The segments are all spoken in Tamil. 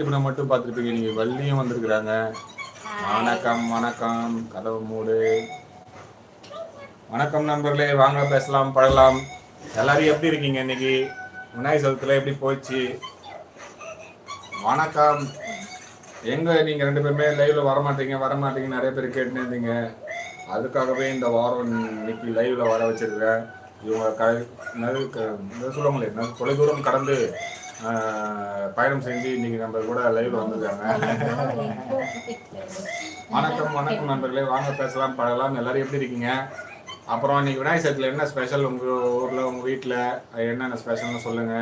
இப்போ மட்டும் பார்த்துருப்பீங்க. நீங்கள் வள்ளியும் வந்திருக்கிறாங்க. வணக்கம் வணக்கம். கதவு மூடு. வணக்கம் நண்பர்களே. வாங்க பேசலாம் பழகலாம். எல்லாரும் எப்படி இருக்கீங்க இன்னைக்கு? விநாயகர் சதுரத்தில் எப்படி போச்சு? வணக்கம். எங்க நீங்க ரெண்டு பேருமே லைவ்ல வர மாட்டீங்க வர மாட்டீங்க நிறைய பேர் கேட்டுன்னு இருந்தீங்க. அதுக்காகவே இந்த வாரம் இன்னைக்கு லைவ்ல வர வச்சிருக்கேன். இவங்க க நடு சொல்ல தொலைதூரம் கடந்து பயணம் செஞ்சு இன்னைக்கு நம்ம கூட லைவ்ல வந்திருக்காங்க. வணக்கம் வணக்கம் நண்பர்களே. வாங்க பேசலாம் பழகலாம். எல்லாரும் எப்படி இருக்கீங்க? அப்புறம் இன்னைக்கு விநாயகர் சதுரத்தில் என்ன ஸ்பெஷல் உங்க ஊர்ல உங்க வீட்டில் என்னென்ன ஸ்பெஷல்னு சொல்லுங்க.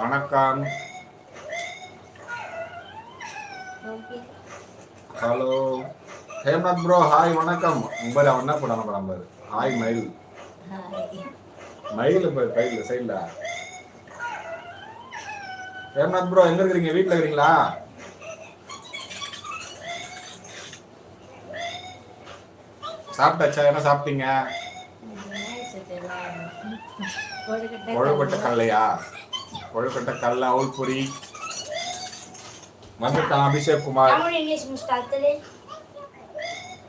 வணக்கம். ஹலோ ஹேம்நாத் ப்ரோ ஹாய் வணக்கம். உங்களை அவன் என்ன படம் பாரு? ஹாய் மயில். மயில் பாரு பையில் சைடில் ஹேம்நாத் ப்ரோ எங்க இருக்கிறீங்க? வீட்டில் இருக்கிறீங்களா? சாப்பிட்டாச்சா? என்ன சாப்பிட்டீங்க? கொழுக்கட்டை கடலையா கொழுக்கட்டை கடலை அவுள் பொரி வந்துட்டான் அபிஷேக் குமார்.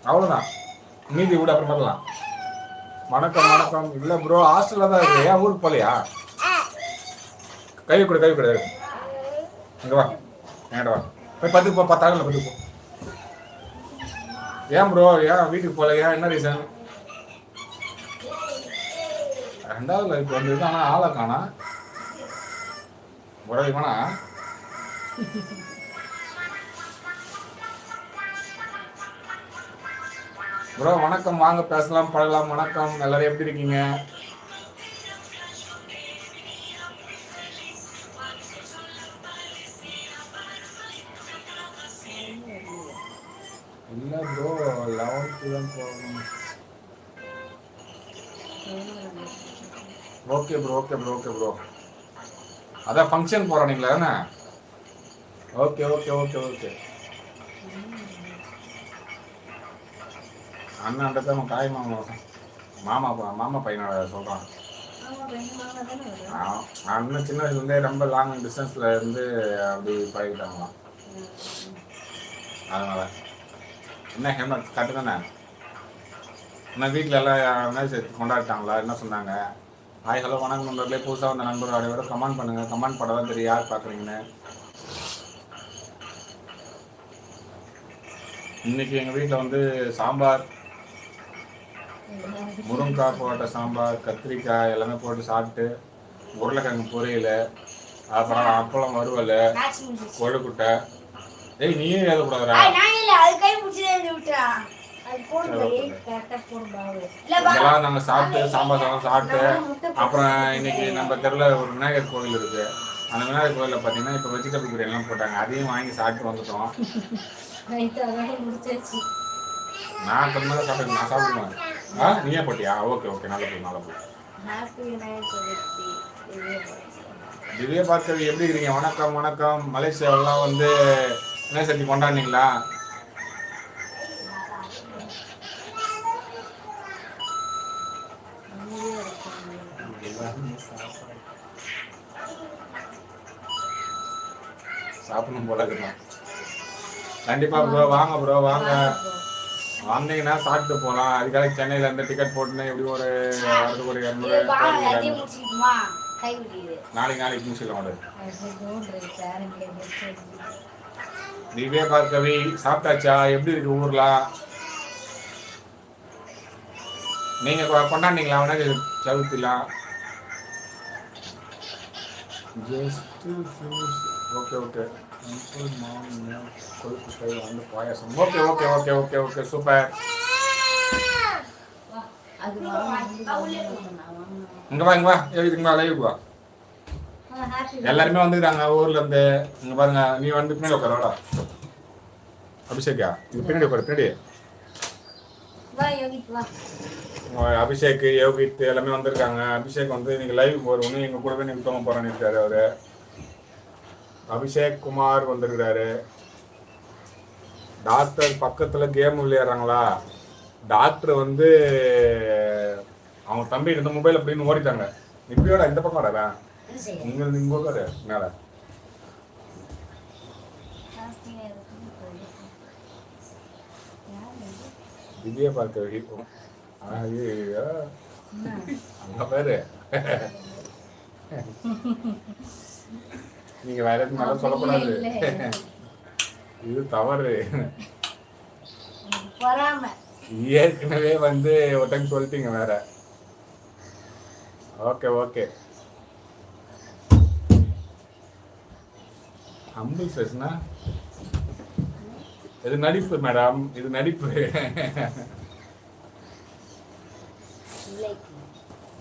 அவ்வளோதான் மீதி விட அப்புறம் பண்ணலாம் வணக்கம் வணக்கம். இல்லை ப்ரோ ஹாஸ்டலில் தான் இருக்கு. ஏன் ஊருக்கு போகலையா? கை கொடு கை கொடு. அங்கே வா. என்கிட்ட வா. போய் பத்துக்கு போ பத்தாகல பத்துக்கு போ. ஏன் ப்ரோ ஏன் வீட்டுக்கு போகலையா என்ன ரீசன் ரெண்டாவது லைஃப் வந்து ஆனால் ஆளை காணா. உடனே வேணா ப்ரோ வணக்கம். வாங்க பேசலாம் பழகலாம். வணக்கம். எல்லாரும் எப்படி இருக்கீங்க? தான் போகணும். Okay bro okay bro okay bro அதான் ஃபங்க்ஷன் போகிறீங்களா தானே ஓகே ஓகே ஓகே ஓகே அண்ணாண்ட தான் காய் மாமா. மாமா மாமா பையனோட சொல்கிறான் அண்ணன் சின்ன வயசுலேருந்தே ரொம்ப லாங் டிஸ்டன்ஸில் இருந்து அப்படி பழகிட்டாங்களாம். அதனால். என்ன ஹேமத் கட்டு தானே? என்ன வீட்டில் எல்லாம் என்ன சேர்த்து கொண்டாடிட்டாங்களா? என்ன சொன்னாங்க? ஹாய் ஹலோ வணக்கம் நண்பர்களே. புதுசாக வந்த நண்பர் அனைவர கமெண்ட் பண்ணுங்கள் கமெண்ட் பண்ண தான் தெரியும். யார் பார்க்குறீங்கன்னு இன்னைக்கு எங்கள் வீட்டில் வந்து சாம்பார் முருங்கைக்காய் போட்ட சாம்பார் கத்திரிக்காய் எல்லாமே போட்டு சாப்பிட்டு உருளைக்கிழங்கு பொரியல் அப்புறம் அப்பளம் வறுவல் கொழுக்குட்டை. ஏய் நீயே எழுதக்கூடாதுடா. இதெல்லாம் நாங்கள் சாப்பிட்டு சாம்பார் சாதம் சாப்பிட்டு அப்புறம் இன்னைக்கு நம்ம தெருவில் ஒரு விநாயகர் கோவில் இருக்கு. அந்த விநாயகர் கோவிலில் பார்த்தீங்கன்னா இப்போ வெஜிடபிள் பிரியாணிலாம் போட்டாங்க. அதையும் வாங்கி சாப்பிட்டு வந்துட்டோம். நைட் அதான் முடிச்சாச்சு. நான் கொஞ்சம் சாப்பிட்டு நான் சாப்பிடுவேன் ஆ நீயே போட்டியா? ஓகே ஓகே நல்ல போய் நல்ல போய். திவ்ய பார்க்கவி எப்படி இருக்கீங்க? வணக்கம் வணக்கம். மலேசியாவெல்லாம் வந்து விநாயகர் சதுர்த்தி கொண்டாடினீங்களா? இருக்கணும். சாப்பிடணும் போல இருக்குதான் கண்டிப்பா ப்ரோ வாங்க ப்ரோ வாங்க. வந்தீங்கன்னா சாப்பிட்டு போகலாம் அதுக்காக சென்னையில இருந்து டிக்கெட் போட்டுன்னு எப்படி ஒரு வரதுக்கு ஒரு இரநூறு நாளைக்கு நாளைக்கு முடிச்சிடலாம் திவ்யா பார்க்கவி சாப்பிட்டாச்சா? எப்படி இருக்கு ஊர்லாம் நீங்க கொ- கொண்டாடினீங்களா? உனக்கு சவுத்திலாம். ஜஸ்ட் ஓகே ஓகே கொழுப்பு வந்து பாயாசம் okay okay okay okay okay super இங்க வா இங்க வா. எழுதிங்க வா லைவ் வா. எல்லாருமே வந்துக்கிறாங்க ஊர்ல இருந்து. இங்க பாருங்க நீ வந்து பின்னாடி உட்காரோடா அபிஷேக்கா இது பின்னாடி உட்காரு பின்னாடி. வா யோகித் வா. உங்க அபிஷேக் யோகித் எல்லாமே வந்திருக்காங்க. அபிஷேக் வந்து நீங்க லைவ் போறவனு எங்க கூடவே நீங்க தூங்க போறேன்னு இருக்காரு அவரு. அபிஷேக் குமார் வந்திருக்கிறாரு டாக்டர் பக்கத்துல கேம் விளையாடுறாங்களா? டாக்டர் வந்து அவங்க தம்பி இந்த மொபைல் அப்படின்னு ஓடிட்டாங்க. இப்படியோட இந்த பக்கம் வரவன் என்ன செய்ய இங்க உட்காரு மேல. திவ்யா பார்க்க வெளியும் ஐயோ? அங்க பாரு. நீங்க வேற எதுவும் நல்லா சொல்லக்கூடாது. இது தவறு. ஏற்கனவே வந்து ஒரு டைம் சொல்லிட்டீங்க வேற. Okay okay. அம்பிள் பேசுனா இது நடிப்பு மேடம். இது நடிப்பு.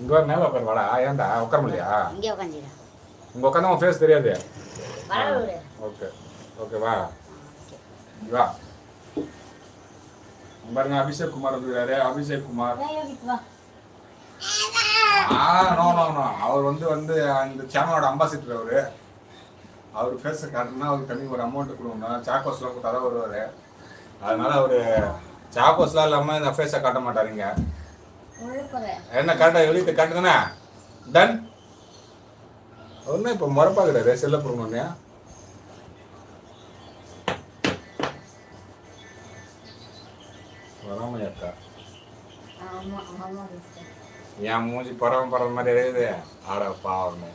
இங்க வர மேல உட்காரு வாடா. ஏன்டா? உட்கார முடியா இங்கே உட்காந்துடா இங்க உட்காந்தா உன் ஃபேஸ் தெரியாது. ஓகே ஓகே வா. வா. பாருங்க அபிஷேக் குமார் வந்துருக்காரு. அபிஷேக் குமார். வா ஆ நோ நோ நோ அவர் வந்து வந்து அந்த சேனலோட அம்பாசிடர் அவரு. அவர் ஃபேஸை காட்டணும்னா அவருக்கு தனி ஒரு அமௌண்ட் கொடுக்கணும். சாக்கோஸ்லாம் கொடுத்தா தான் வருவார். அதனால அவர் சாக்கோஸ்லாம் இல்லாமல் இந்த ஃபேஸை காட்ட மாட்டாருங்க என்ன கரெக்டாக எழுதிட்டு காட்டுதானே டன் ஒன்றும் இப்போ முறப்பாக்குறாரு செல்ல பொருங்க வராமையா இருக்கா ஆமா ஆமா சிஸ்டர் என் மூஞ்சி பறவை பறவை மாதிரி இருக்குது. ஆட பாவமே.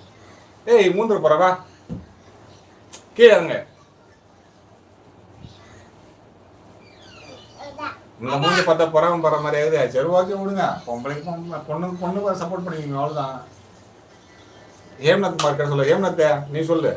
ஏய் மூன்று பறவா கீழே இருங்க இந்த மூஞ்சி பார்த்தா பறவை பறவை மாதிரி இருக்குது சரி ஓகே விடுங்க. பொம்பளைக்கு பொம்பளை பொண்ணுக்கு பொண்ணுக்கு சப்போர்ட் பண்ணிக்கோங்க அவ்வளோதான் ஹேம்நாத் குமார் கிட்ட சொல்லு. ஹேம்நாத் நீ சொல்லு.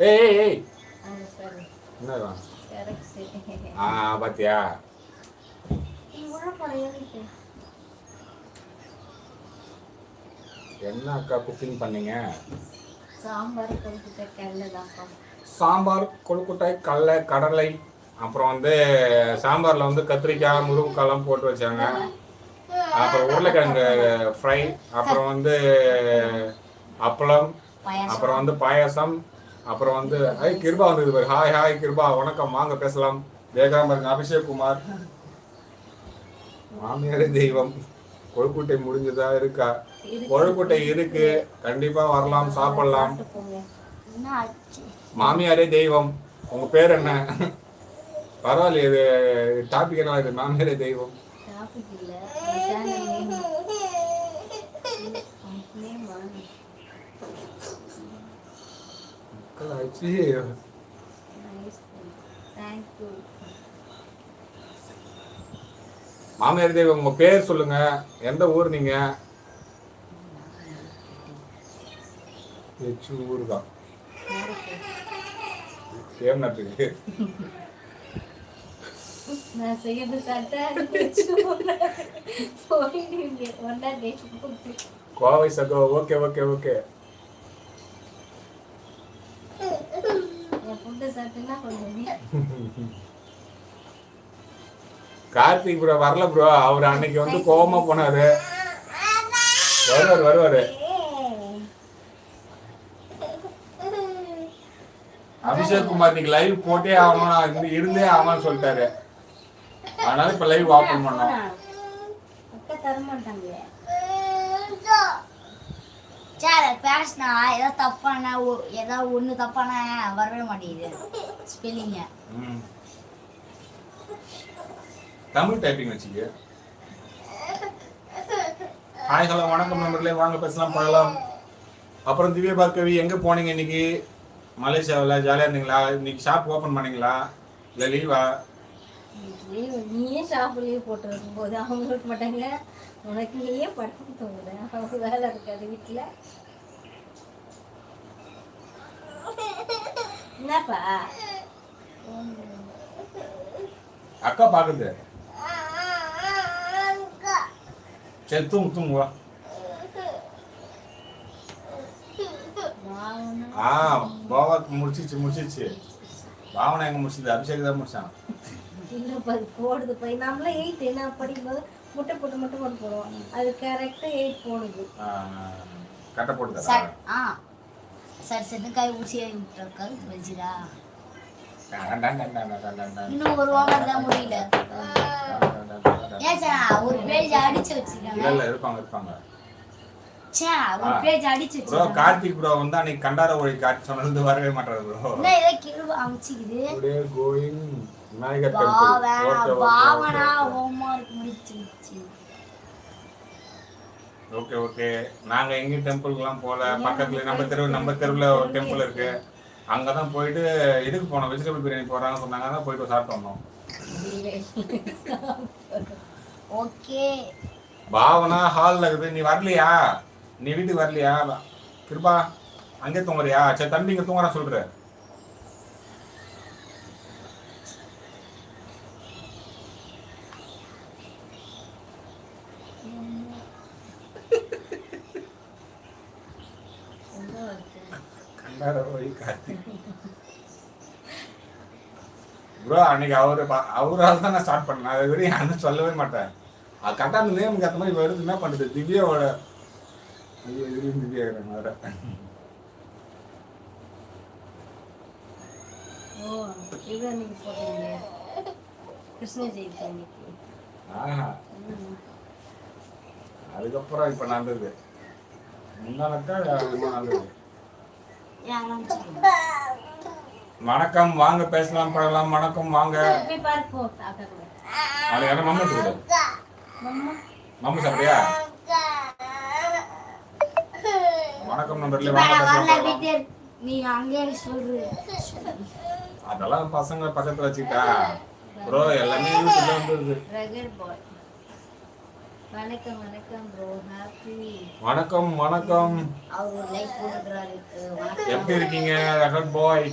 ஏய் ஏய் ஏய். அது சரி என்ன இவன்? கரெக்ட் ஆ பாத்தியா நீ உழப்பறையா இருக்கு என்ன அக்கா குக்கிங் பண்ணீங்க? சாம்பார் கொழுக்கிட்ட சாம்பார் கொழுக்குட்டை கடலை கடலை அப்புறம் வந்து சாம்பாரில் வந்து கத்திரிக்காய் முருங்கைக்காய்லாம் போட்டு வச்சாங்க. அப்புறம் உருளைக்கிழங்கு ஃப்ரை அப்புறம் வந்து அப்பளம் அப்புறம் வந்து பாயாசம் அப்புறம் வந்து ஐ கிருபா வந்தது பாரு. Hi hi Kiruba. வணக்கம். வாங்க பேசலாம். வேகாம பாருங்க. அபிஷேக் குமார். மாமியாரே தெய்வம். கொழுக்குட்டை முடிஞ்சதா இருக்கு. கொழுக்குட்டை இருக்கு. கண்டிப்பா வரலாம் சாப்பிடலாம். மாமியாரே தெய்வம். உங்க பேர் என்ன? பரவாயில்லையே இது டாபிக் என்ன இது? மாமியாரே தெய்வம். மாமியார் தெய்வம் உங்க பேர் சொல்லுங்க. எந்த ஊர் நீங்க? எச்சு நான் செய்யறது போட்டு கோவை சகோ okay okay okay Karthik bro வரல ப்ரோ. அவர் அன்னைக்கு வந்து கோவமா போனாரு. வருவார் வருவாரு. அபிஷேக் குமார் இன்னைக்கு லைவ் போட்டே ஆகணும் நான் இருந்து ஆகணும்னு சொல்லிட்டாரு. அதனால இப்ப லைவ் ஓப்பன் பண்ணோம் சார் பேசினா ஏதோ தப்பான ஏதோ ஒன்று தப்பான வரவே மாட்டேங்குது. ஸ்பெல்லிங்க. தமிழ் டைப்பிங் வச்சுக்க. ஹாய் ஹலோ வணக்கம் நண்பர்களே. வாங்க பேசலாம் பழகலாம். அப்புறம் திவ்யா பார்க்கவி எங்க போனீங்க இன்னைக்கு? மலேசியாவில் ஜாலியாக இருந்தீங்களா? இன்னைக்கு ஷாப் ஓப்பன் பண்ணீங்களா? இல்லை லீவா லீவ் நீயே ஷாப் லீவ் போட்டுருக்கும் போது அவங்க இருக்க மாட்டாங்க உனக்கு நீயே படுத்து தூங்குற அவங்க வேலை இருக்காது வீட்டில் என்னப்பா? அக்கா பார்க்குது சரி தூங்கு தூங்கு வா வாங்கணும் ஆ பாவா முடிச்சிச்சு முடிச்சிச்சு பாவனா எங்க முடிச்சது அபிஷேக் தான் முடிச்சான் இல்லைப்பா அது போடுது போய் நம்மளாம் எயிட் என்ன படிக்கும்போது முட்டை போட்டு முட்டை போட்டு போடுவோம் அது கரெக்டாக எயிட் போடுது கட்டை போட்டு தரா சார் ஆ சார் செதுக்காய் ஊசி கழுத்து வச்சுடா இன்னும் ஒரு வாரம் தான் முடியல ஏன் சார் ஒரு பேஜ் அடிச்சு இல்ல வச்சிருக்காங்க இல்ல இருப்பாங்க இருப்பாங்க சே ஒரு பேஜ் அடிச்சு ப்ரோ கார்த்திக் ப்ரோ வந்து அன்னைக்கு கண்டார ஒழி காட்சி சொன்னது வரவே மாட்டாரு ப்ரோ. என்ன ஏதோ Kiruba அமைச்சிக்குது? Today going Vinayagar temple Bhavana okay முடிச்சிருச்சு. Okay okay. நாங்க எங்கேயும் டெம்பிளுக்குலாம் போல? பக்கத்துல நம்ம தெரு நம்ம தெருவுல ஒரு டெம்பிள் இருக்கு. அங்கதான் போயிட்டு இதுக்கு போனோம். வெஜிடபிள் பிரியாணி போடுறாங்கன்னு சொன்னாங்க. அதான் போயிட்டு சாப்பிட்டு வந்தோம். ஓகே. பாவனா ஹால்ல இருக்குது. நீ வரலையா? நீ வீட்டுக்கு வரலையா? கிருபா அங்கே தூங்குறியா? சரி தம்பி இங்கே தூங்குறா சொல்ற. ப்ரோ அன்னைக்கு அவரு அவரால் தான் நான் ஸ்டார்ட் பண்ணேன். அதை வரையும் யாரும் சொல்லவே மாட்டேன். அது கரெக்டாக நேமுக்கு ஏற்ற மாதிரி வருது என்ன பண்ணுறது திவ்யாவோட ஐயோ திவ்யா இருக்கிறாங்க வேற ஓ இது அன்னைக்கு போட்டீங்க கிருஷ்ண ஜெயந்தி அன்னைக்கு. ஆஹா. ம். அதுக்கப்புறம் இப்போ இன்னும் நடந்தது. யாரும் வணக்கம் வாங்க பேசலாம் பழகலாம். வணக்கம் வாங்க. அது என்ன மம்மி மம்மா? மம்மி வணக்கம் நம்பர்ல வாங்க வரல பேசலாம் பழகலாம். வீட்டு நீ அங்கேயே சொல்று. அதெல்லாம் பசங்க பக்கத்துல வச்சுக்கிட்டா. ப்ரோ எல்லாமே யூடியூப்ல வந்துருது ரகர் பாய் வணக்கம் வணக்கம் ப்ரோ ஹாப்பி வணக்கம் வணக்கம். அவர் லைக் வணக்கம். எப்படி இருக்கீங்க ரகட் பாய்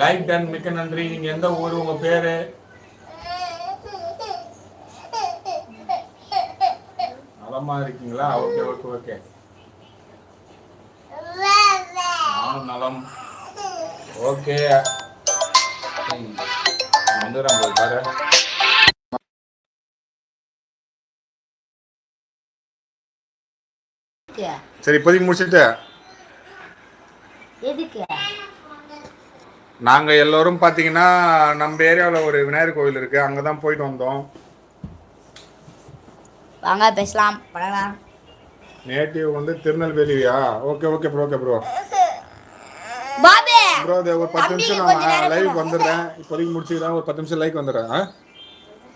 லைக் டன் மிக்க நன்றி. நீங்க எந்த ஊர் உங்க பேரு? நலமா இருக்கீங்களா? ஓகே ஓகே ஓகே நானும் நலம். ஓகே வந்துடுறேன் போய் பாரு சரி இப்போதைக்கு முடிச்சுட்டு. நாங்கள் எல்லோரும் பார்த்தீங்கன்னா நம்ம ஏரியாவில் ஒரு விநாயகர் கோவில் இருக்கு. அங்கே தான் போயிட்டு வந்தோம். வாங்க பேசலாம். பழகலாம் நேட்டிவ் வந்து திருநெல்வேலியா? Okay okay bro okay bro பாபே! Bro ஒரு பத்து நிமிஷம் நான் லைவ். வந்துடுறேன். இப்போதைக்கு முடிச்சுக்கிறேன். ஒரு பத்து நிமிஷம் லைக் வந்துடுறேன்.